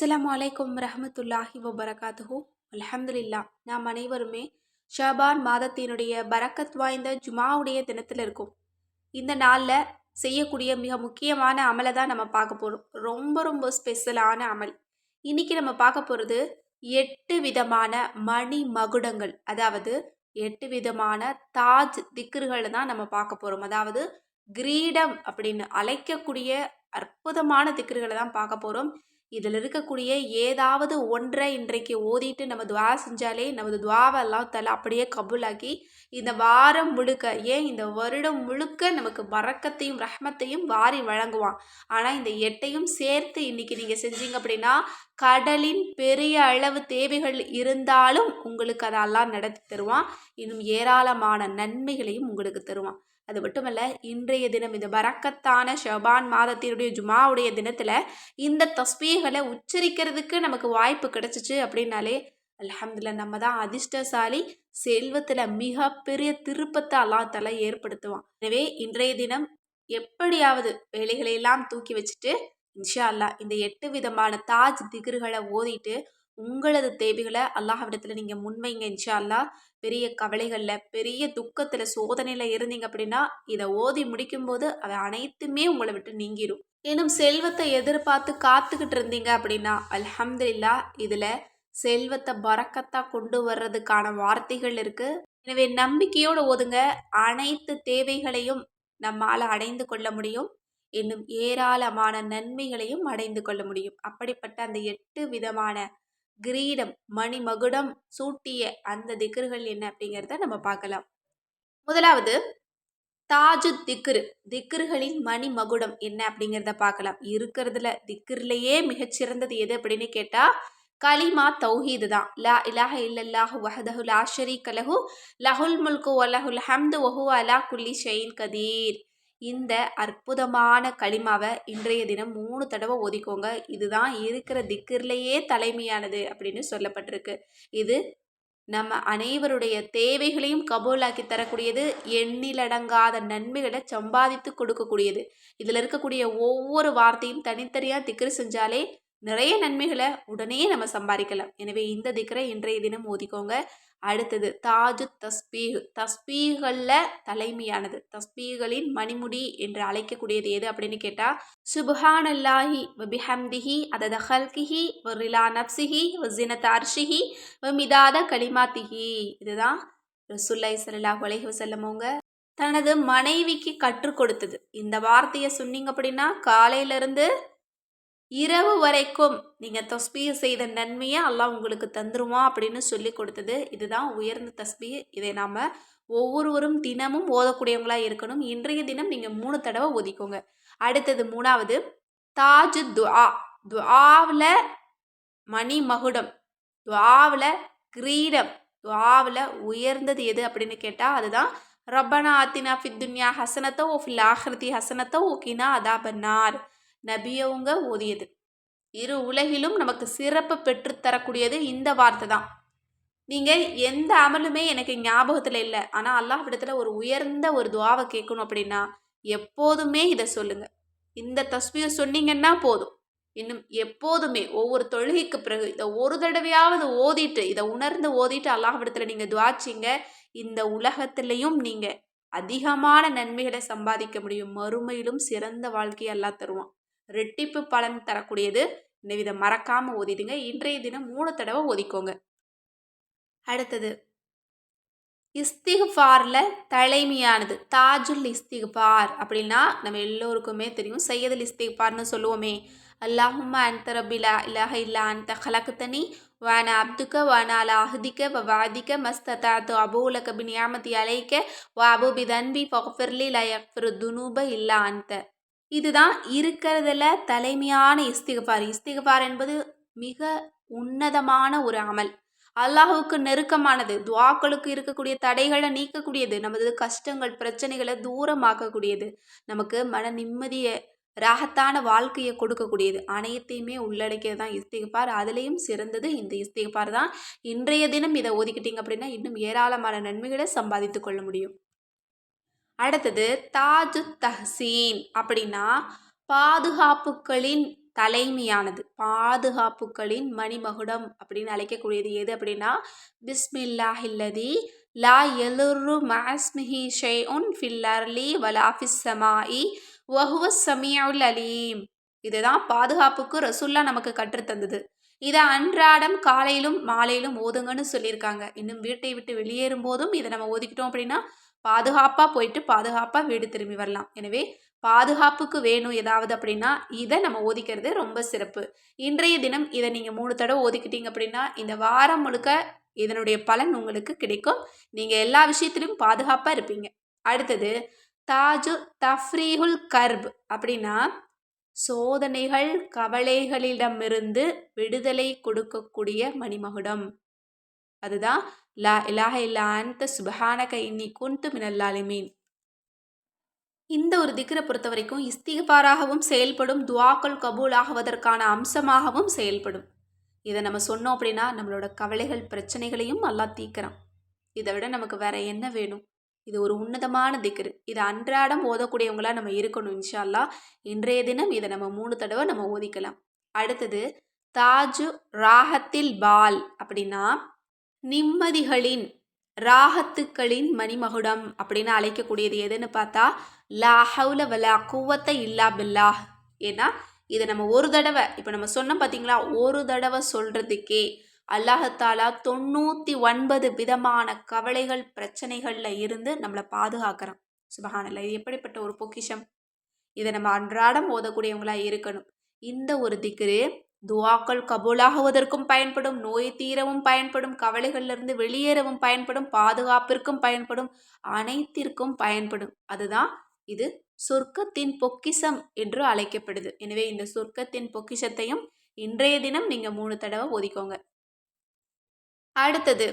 அஸ்லாம் வலைக்கம் ரஹமத்துல்லாஹி வபரகாத்துஹு. அல்ஹம்துலில்லா நாம் அனைவருமே ஷபான் மாதத்தினுடைய பரக்கத் வாய்ந்த ஜுமாவுடைய தினத்தில் இருக்கும். இந்த நாளில் செய்யக்கூடிய மிக முக்கியமான அமலை தான் நம்ம பார்க்க போகிறோம் ரொம்ப ரொம்ப ஸ்பெஷலான அமல். இன்னைக்கு நம்ம பார்க்க போகிறது எட்டு விதமான மணி மகுடங்கள். அதாவது எட்டு விதமான தாஜ் திக்ருகளை தான் நம்ம பார்க்க போகிறோம் அதாவது கிரீடம் அப்படின்னு அழைக்கக்கூடிய அற்புதமான திக்ருகளை தான் பார்க்க போகிறோம் இதில் இருக்கக்கூடிய ஏதாவது ஒன்றை இன்றைக்கு ஓதிட்டு நம்ம துவா செஞ்சாலே நமது துவாவெல்லாம் தலை அப்படியே கபூலாக்கி இந்த வாரம் முழுக்க ஏன் இந்த வருடம் முழுக்க நமக்கு வரக்கத்தையும் ரஹ்மத்தையும் வாரி வழங்குவான். ஆனால் இந்த எட்டையும் சேர்த்து இன்னைக்கு நீங்கள் செஞ்சீங்க அப்படின்னா கடலின் பெரிய அளவு தேவைகள் இருந்தாலும் உங்களுக்கு அதெல்லாம் நடத்தி தருவான். இன்னும் ஏராளமான நன்மைகளையும் உங்களுக்கு தருவான். அது மட்டுமல்ல இன்றைய தினம் இந்த பரக்கத்தான ஷபான் மாதத்தினுடைய ஜுமாவுடைய தினத்தில் இந்த தஸ்பீகளை உச்சரிக்கிறதுக்கு நமக்கு வாய்ப்பு கிடைச்சிச்சு அப்படின்னாலே அலமதுல்ல நம்ம தான் அதிர்ஷ்டசாலி செல்வத்தில் மிகப்பெரிய திருப்பத்தை அல்லாத்தால ஏற்படுத்துவான். எனவே இன்றைய தினம் எப்படியாவது வேலைகளை எல்லாம் தூக்கி வச்சுட்டு இன்ஷா அல்லா இந்த எட்டு விதமான தாஜ் திகர்களை ஓதிட்டு உங்களது தேவைகளை அல்லாஹ்விடத்தில் நீங்கள் முன்வைங்க இன்ஷா அல்லா பெரிய கவலைகளில் பெரிய துக்கத்தில் சோதனையில் இருந்தீங்க அப்படின்னா இதை ஓதி முடிக்கும்போது அதை அனைத்துமே உங்களை விட்டு நீங்கிடும் இன்னும் செல்வத்தை எதிர்பார்த்து காத்துக்கிட்டு இருந்தீங்க அப்படின்னா அல்ஹம்துல்லா இதில் செல்வத்தை பறக்கத்தாக கொண்டு வர்றதுக்கான வார்த்தைகள் இருக்குது எனவே நம்பிக்கையோடு ஓதுங்க. அனைத்து தேவைகளையும் நம்மால் அடைந்து கொள்ள முடியும். இன்னும் ஏராளமான நன்மைகளையும் அடைந்து கொள்ள முடியும். அப்படிப்பட்ட அந்த எட்டு விதமான கிரீடம் மணிமகுடம் சூட்டிய அந்த திக்ருகள் என்ன அப்படிங்கிறத நம்ம பார்க்கலாம். முதலாவது தாஜு திக்ரு திக்ருகளின் மணிமகுடம் என்ன அப்படிங்கிறத பார்க்கலாம். இருக்கிறதுல திக்ருலையே மிகச்சிறந்தது எது அப்படின்னு கேட்டால் கலிமா தௌஹீது தான். லா இலாஹ இல்லல்லாஹு வஹதஹு லா கலஹு லஹு லஹுல் முல்கு வலஹுல் ஹம்து வஹு அலா குல்லி ஷெயின் கதீர். இந்த அற்புதமான களிமாவை இன்றைய தினம் மூணு தடவை ஒதிக்கோங்க. இதுதான் இருக்கிற திக்கிர்லேயே தலைமையானது அப்படின்னு சொல்லப்பட்டிருக்கு. இது நம்ம அனைவருடைய தேவைகளையும் கபூலாக்கி தரக்கூடியது எண்ணிலடங்காத நன்மைகளை சம்பாதித்து கொடுக்கக்கூடியது. இதில் இருக்கக்கூடிய ஒவ்வொரு வார்த்தையும் தனித்தனியாக திக்கர் செஞ்சாலே நிறைய நன்மைகளை உடனே நம்ம சம்பாதிக்கலாம். எனவே இந்த திக்கரை இன்றைய தினம் ஓதிக்கோங்க. அடுத்தது தாஜு தஸ்பீஹ். தஸ்பீகளில் தலைமையானது. தஸ்பீகளின் மணிமுடி என்று அழைக்கக்கூடியது எது அப்படின்னு கேட்டால் சுபஹானல்லாஹி வபிஹம்திஹி அதத ஹல்கிஹி வரிலா நப்சிஹி வசினத் அர்ஷிஹி வமிதாத கலிமாத்திஹி. இதுதான் ரசுல்லாய் சல்லாஹ் அலைஹி வசல்லமோங்க தனது மனைவிக்கு கற்றுக் கொடுத்தது. இந்த வார்த்தையை சொன்னீங்க அப்படின்னா காலையிலேருந்து இரவு வரைக்கும் நீங்கள் தஸ்பீ செய்த நன்மையை அல்லாஹ் உங்களுக்கு தந்துருவான் அப்படின்னு சொல்லி கொடுத்தது. இதுதான் உயர்ந்த தஸ்பி இதை நாம் ஒவ்வொருவரும் தினமும் ஓதக்கூடியவங்களாக இருக்கணும். இன்றைய தினம் நீங்கள் மூணு தடவை ஒதிக்கோங்க அடுத்தது மூணாவது தாஜு துஆ. துஆவில் மணி மகுடம். துஆவில் கிரீடம். துஆவில் உயர்ந்தது எது அப்படின்னு கேட்டால் அதுதான் ரப்பனா ஆத்தினா ஃபித்துன்யா ஹசனத்தோ ஓ ஃபில் ஆஹ்ரதி ஹசனத்தோ ஓகினா அதா பன்னார் நபியவங்க ஓதியது. இரு உலகிலும் நமக்கு சிறப்பு பெற்றுத்தரக்கூடியது இந்த வார்த்தை தான். நீங்கள் எந்த அமலுமே எனக்கு ஞாபகத்தில் இல்லை. ஆனால் அல்லாஹ் விடத்தில் ஒரு உயர்ந்த ஒரு துவாவை கேட்கணும் அப்படின்னா எப்போதுமே இதை சொல்லுங்கள் இந்த தஸ்மியை சொன்னீங்கன்னா போதும். இன்னும் எப்போதுமே ஒவ்வொரு தொழுகைக்கு பிறகு இதை ஒரு தடவையாவது ஓதிட்டு இதை உணர்ந்து ஓதிட்டு அல்லாஹ் விடத்தில் நீங்கள் துவாச்சிங்க இந்த உலகத்திலையும் நீங்கள் அதிகமான நன்மைகளை சம்பாதிக்க முடியும். மறுமையிலும் சிறந்த வாழ்க்கையை எல்லாம் தருவான். ரெட்டிப்பு பலன் தரக்கூடியது. இந்த விதம் மறக்காமல் ஓதிடுங்க. இன்றைய தினம் மூணு தடவை ஓதிக்கோங்க. அடுத்தது இஸ்திகுஃபாரில் தலைமையானது. தாஜுல் இஸ்திகுஃபார் அப்படின்னா நம்ம எல்லோருக்குமே தெரியும். சையதுல் இஸ்திகுஃபார்னு சொல்லுவோமே. அல்லாஹும்மா அந்த ரபிலா இல்லாஹ இல்லா அந்த ஹலக்குத்தனி வான அப்துக்க வான அல அஹதிக்க வவாதிக்க அபூல கபி நியாமதி அலைக்க வ அபூபி தன்பி ஃபஃபிர்லி லயக்ஃபிரு துனூப இல்லா அந்த இதுதான் இருக்கிறதுல தலைமையான இஸ்திகபார் இஸ்திகபார் என்பது மிக உன்னதமான ஒரு அமல். அல்லாஹுக்கு நெருக்கமானது துவாக்களுக்கு இருக்கக்கூடிய தடைகளை நீக்கக்கூடியது நமது கஷ்டங்கள் பிரச்சனைகளை தூரமாக்கக்கூடியது நமக்கு மன நிம்மதியை ராகத்தான வாழ்க்கையை கொடுக்கக்கூடியது. அனைத்தையுமே உள்ளடக்கியது தான் இஸ்திகபார் அதுலேயும் சிறந்தது இந்த இஸ்திகபார் தான். இன்றைய தினம் இதை ஒதுக்கிட்டீங்க அப்படின்னா இன்னும் ஏராளமான நன்மைகளை சம்பாதித்து கொள்ள முடியும். அடுத்தது தாஜு தஹ்சீன் அப்படின்னா பாதுகாப்புகளின் தலைமையானது. பாதுகாப்புகளின் மணிமகுடம் அப்படின்னு அழைக்கக்கூடியது எது அப்படின்னா பிஸ்மில்லாஹில்லதி லா எலுரு மாஸ்மிஹி ஷெய்உன் ஃபில் வலாஃபிஸ் வலா ஃபிஸ் வஹுவ சமியுல் அலீம். இதுதான் பாதுகாப்புக்கு ரசுல்லா நமக்கு கற்றுத்தந்தது இதை அன்றாடம் காலையிலும் மாலையிலும் ஓதுங்கன்னு சொல்லியிருக்காங்க. இன்னும் வீட்டை விட்டு வெளியேறும் போதும் இதை நம்ம ஓதிக்கிட்டோம் அப்படின்னா பாதுகாப்பாக போயிட்டு பாதுகாப்பாக வீடு திரும்பி வரலாம். எனவே பாதுகாப்புக்கு வேணும் ஏதாவது அப்படின்னா இதை நம்ம ஓதிக்கிறது ரொம்ப சிறப்பு. இன்றைய தினம் இதை நீங்கள் மூணு தடவை ஓதிக்கிட்டீங்க அப்படின்னா இந்த வாரம் முழுக்க இதனுடைய பலன் உங்களுக்கு கிடைக்கும். நீங்கள் எல்லா விஷயத்திலும் பாதுகாப்பாக இருப்பீங்க. அடுத்தது தாஜு தஃப்ரீஹுல் கர்ப் அப்படின்னா சோதனைகள் கவலைகளிடமிருந்து விடுதலை கொடுக்கக்கூடிய மணிமகுடம். அதுதான் லா இலாஹ இல்லா அந்த சுபஹானக இன்னி குந்து மினல்லாலிமீன் இந்த ஒரு திக்கரை பொறுத்த வரைக்கும் இஸ்திகபாராகவும் செயல்படும் துவாக்கள் கபூல் ஆகுவதற்கான அம்சமாகவும் செயல்படும். இதை நம்ம சொன்னோம் அப்படின்னா நம்மளோட கவலைகள் பிரச்சனைகளையும் நல்லா தீக்கிறான் இதை விட நமக்கு வேற என்ன வேணும்? இது ஒரு உன்னதமான திக்ரு. இது அன்றாடம் ஓதக்கூடியவங்களா நம்ம இருக்கணும் இன்ஷால்லா இன்றைய தினம் இதை நம்ம மூணு தடவை நம்ம ஓதிக்கலாம். அடுத்தது தாஜு ராகத்தில் பால் அப்படின்னா நிம்மதிகளின் ராகத்துக்களின் மணிமகுடம் அப்படின்னு அழைக்கக்கூடியது எதுன்னு பார்த்தா லா ஹவுல வலா குவத்தை இல்லா பில்லா ஏன்னா இதை நம்ம ஒரு தடவை இப்போ நம்ம சொன்னோம் பார்த்தீங்களா ஒரு தடவை சொல்கிறதுக்கே அல்லாஹத்தாலா தொண்ணூற்றி ஒன்பது விதமான கவலைகள் பிரச்சனைகளில் இருந்து நம்மளை பாதுகாக்கிறான். சுபஹானல்ல இது எப்படிப்பட்ட ஒரு பொக்கிஷம்? இதை நம்ம அன்றாடம் ஓதக்கூடியவங்களாக இருக்கணும். இந்த ஒரு திக்ரு துவாக்கள் கபூலாகுவதற்கும் பயன்படும் நோய் தீரவும் பயன்படும் கவலைகளிலிருந்து வெளியேறவும் பயன்படும் பாதுகாப்பிற்கும் பயன்படும் அனைத்திற்கும் பயன்படும். அதுதான் இது சொர்க்கத்தின் பொக்கிஷம் என்று அழைக்கப்படுது. எனவே இந்த சொர்க்கத்தின் பொக்கிஷத்தையும் இன்றைய தினம் நீங்கள் மூணு தடவை ஒதுக்கோங்க. அடுத்தது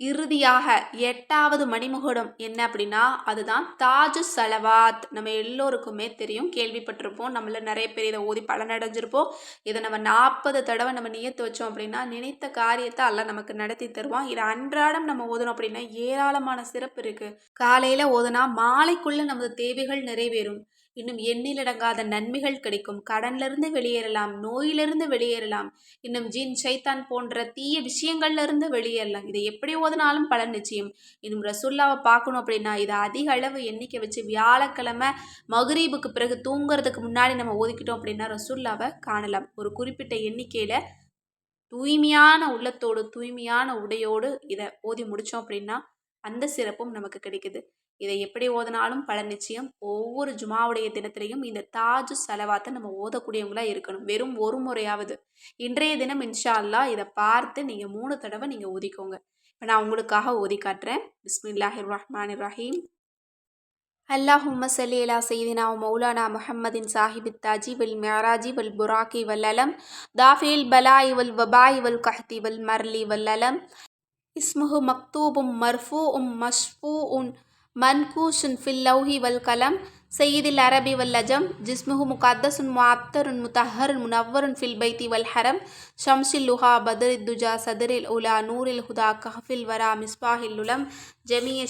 இறுதியாக எட்டாவது மணிமுகடம் என்ன அப்படின்னா அதுதான் தாஜு சலவாத். நம்ம எல்லோருக்குமே தெரியும் கேள்விப்பட்டிருப்போம். நம்மள நிறைய பேர் இதை ஓதி பலனடைஞ்சிருப்போம். இதை நம்ம நாற்பது தடவை நம்ம நியத்து வச்சோம் அப்படின்னா நினைத்த காரியத்தை அல்ல நமக்கு நடத்தி தருவான். இதை அன்றாடம் நம்ம ஓதணும் அப்படின்னா ஏராளமான சிறப்பு இருக்குது காலையில் ஓதுனா மாலைக்குள்ளே நமது தேவைகள் நிறைவேறும். இன்னும் எண்ணிலடங்காத நன்மைகள் கிடைக்கும். கடன்லேருந்து வெளியேறலாம் நோயிலிருந்து வெளியேறலாம். இன்னும் ஜீன் சைத்தான் போன்ற தீய விஷயங்கள்லேருந்து வெளியேறலாம். இதை எப்படி ஓதினாலும் பலன் நிச்சயம். இன்னும் ரசுல்லாவை பார்க்கணும் அப்படின்னா இதை அதிக அளவு எண்ணிக்கை வச்சு வியாழக்கிழமை மகரீபுக்கு பிறகு தூங்குறதுக்கு முன்னாடி நம்ம ஒதுக்கிட்டோம் அப்படின்னா ரசுல்லாவை காணலாம். ஒரு குறிப்பிட்ட எண்ணிக்கையில் தூய்மையான உள்ளத்தோடு தூய்மையான உடையோடு இதை ஓதி முடித்தோம் அப்படின்னா அந்த சிறப்பும் நமக்கு கிடைக்குது. இதை எப்படி ஓதினாலும் பல நிச்சயம். ஒவ்வொரு ஜுமாவுடைய தினத்திலையும் இந்த தாஜு செலவாத்தை நம்ம ஓதக்கூடியவங்களாக இருக்கணும். வெறும் ஒரு முறையாவது. இன்றைய தினம் இன்ஷா அல்லா இதை பார்த்து நீங்கள் மூணு தடவை நீங்கள் ஒதுக்கோங்க இப்போ நான் உங்களுக்காக ஓதி காட்டுறேன். பிஸ்மில்லாஹிர் ரஹ்மான் ரஹீம் அல்லாஹும்ம சல்லி அலா செய்தினா மௌலானா முஹம்மதின் சாஹிபி தாஜி வல் மியாராஜி வல் புராக்கி வல்லலம் தாஃபில் பலாய் வல் வபாய் வல் கஹ்தி வல் மர்லி வல்லலம் இஸ்முஹு மக்தூபும் மர்ஃபூ உம் மஷ்ஃபூ உன் மன்கூஷுன் ஃபில் லௌஹி வல் கலம் சையீதில் அரபி வல் லஜம் ஜிஸ்முஹு முகத்தசுன் முஅத்தருன் முத்தஹருன் முனவ்வருன் ஃபில் பைத்தி வல் ஹரம் ஷம்ஷில் லுஹா பதரித் துஜா சதரில் உலா நூரில் ஹுதா கஹ்ஃபில் வரா மிஸ்பாஹில் உலம் ஜமிய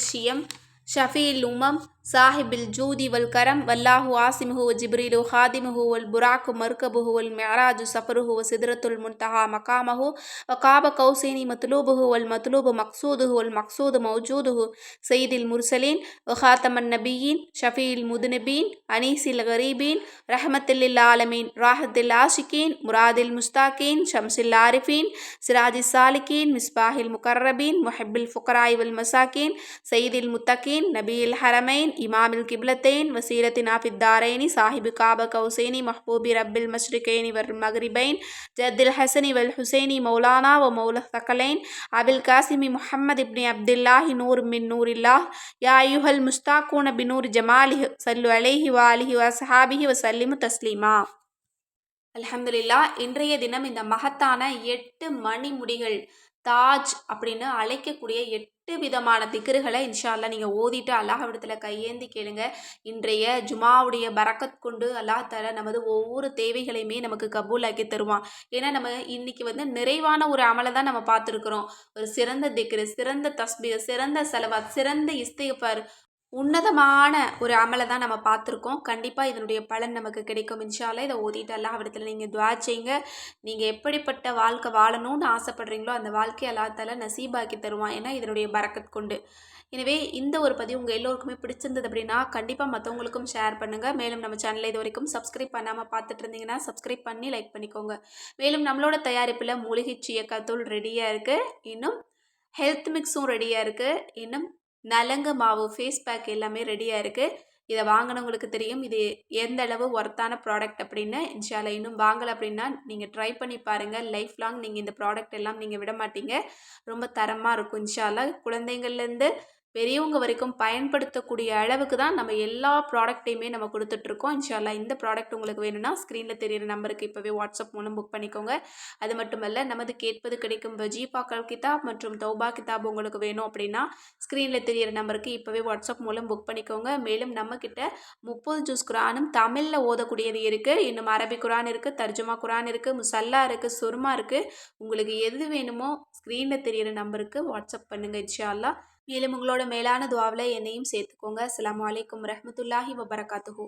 ஷஃபீல் உமம் صاحب الجود والكرم والله عاصمه وجبريل خادمه والبراق مركبه والمعراج سفره وسدرة المنتهى مقامه وقاب قوسين مطلوبه والمطلوب مقصوده والمقصود موجوده سيد المرسلين وخاتم النبيين شفيع المذنبين أنيس الغريبين رحمة للعالمين راحة العاشقين مراد المستاكين شمس العارفين سراج السالكين مصباح المقربين محب الفقراء والمساكين سيد المتقين نبي الحرمين إمام القبلتين وسيرتنا في الدارين صاحب كعب قوسين محبوب رب المشرقين والمغربين جد الحسن والحسين مولانا ومولى الثقلين أبي القاسم محمد بن عبد الله نور من نور الله يا أيها المستاقون بنور جماله صلوا عليه وآله وأصحابه وسلموا تسليما அல்ஹம்துலில்லா இன்றைய தினம் இந்த மகத்தான எட்டு மணிமுடிகள் தாஜ் அப்படின்னு அழைக்கக்கூடிய எட்டு விதமான திக்ருகளை இன்ஷால்லா நீங்கள் ஓதிட்டு அல்லாஹ்விடத்தில் கையேந்தி கேளுங்க. இன்றைய ஜுமாவுடைய பறக்கத் கொண்டு அல்லாஹ் தர நமது ஒவ்வொரு தேவைகளையுமே நமக்கு கபூலாக்கி தருவான். ஏன்னா நம்ம இன்னைக்கு வந்து நிறைவான ஒரு அமலை தான் நம்ம பார்த்துருக்குறோம். ஒரு சிறந்த திக்ரு சிறந்த தஸ்பீர் சிறந்த செலவாத் சிறந்த இஸ்திகஃபார் உன்னதமான ஒரு அமலை தான் நம்ம பார்த்துருக்கோம். கண்டிப்பாக இதனுடைய பலன் நமக்கு கிடைக்கும். இன்ஷால்லா இதை ஓதிட்டு அல்லாஹ் இடத்துல நீங்கள் துவா செய்யுங்க. நீங்கள் எப்படிப்பட்ட வாழ்க்கை வாழணும்னு ஆசைப்படுறீங்களோ அந்த வாழ்க்கையை அல்லாத்தால நசீபாக்கி தருவான். ஏன்னா இதனுடைய பறக்கத் கொண்டு. எனவே இந்த ஒரு பதிவு உங்கள் எல்லோருக்குமே பிடிச்சிருந்தது அப்படின்னா கண்டிப்பாக மற்றவங்களுக்கும் ஷேர் பண்ணுங்கள் மேலும் நம்ம சேனலை இது வரைக்கும் சப்ஸ்கிரைப் பண்ணாமல் பார்த்துட்டு இருந்தீங்கன்னா சப்ஸ்கிரைப் பண்ணி லைக் பண்ணிக்கோங்க. மேலும் நம்மளோட தயாரிப்பில் மூலிகை சீயக்காத்தூள் ரெடியாக இருக்குது இன்னும் ஹெல்த் மிக்ஸும் ரெடியாக இருக்குது இன்னும் நலங்கு மாவு ஃபேஸ் பேக் எல்லாமே ரெடியாக இருக்குது இதை வாங்கினவங்களுக்கு தெரியும். இது எந்த அளவு ஒர்த்தான ப்ராடக்ட் அப்படின்னு. இன்ஷால இன்னும் வாங்கலை அப்படின்னா நீங்கள் ட்ரை பண்ணி பாருங்கள் லைஃப் லாங் நீங்கள் இந்த ப்ராடக்ட் எல்லாம் நீங்கள் விட மாட்டீங்க. ரொம்ப தரமாக இருக்கும் இன்ஷால குழந்தைங்கள்லேருந்து பெரியவங்க வரைக்கும் பயன்படுத்தக்கூடிய அளவுக்கு தான் நம்ம எல்லா ப்ராடக்ட்டையுமே நம்ம கொடுத்துட்ருக்கோம். இன்ஷால்லா இந்த ப்ராடக்ட் உங்களுக்கு வேணும்னா ஸ்க்ரீனில் தெரியிற நம்பருக்கு இப்போவே வாட்ஸ்அப் மூலம் புக் பண்ணிக்கோங்க. அது மட்டுமல்ல நமது கேட்பது கிடைக்கும் வஜீஃபாக்கள் கிதாப் மற்றும் தௌபா கிதாப் உங்களுக்கு வேணும் அப்படின்னா ஸ்க்ரீனில் தெரியிற நம்பருக்கு இப்போவே வாட்ஸ்அப் மூலம் புக் பண்ணிக்கோங்க. மேலும் நம்மக்கிட்ட முப்பது ஜூஸ் குரானும் தமிழில் ஓதக்கூடியது இருக்குது இன்னும் அரபி குரான் இருக்குது தர்ஜுமா குரான் இருக்குது முசல்லா இருக்குது சுர்மா இருக்குது உங்களுக்கு எது வேணுமோ ஸ்க்ரீனில் தெரியிற நம்பருக்கு வாட்ஸ்அப் பண்ணுங்கள் இன்ஷால்லா மேலும் உங்களோட மேலான துவாவில் என்னையும் சேர்த்துக்கோங்க. அஸ்லாம் வலைக்கம் ரஹமத்துல்லாஹி வபரகாத்துஹூ.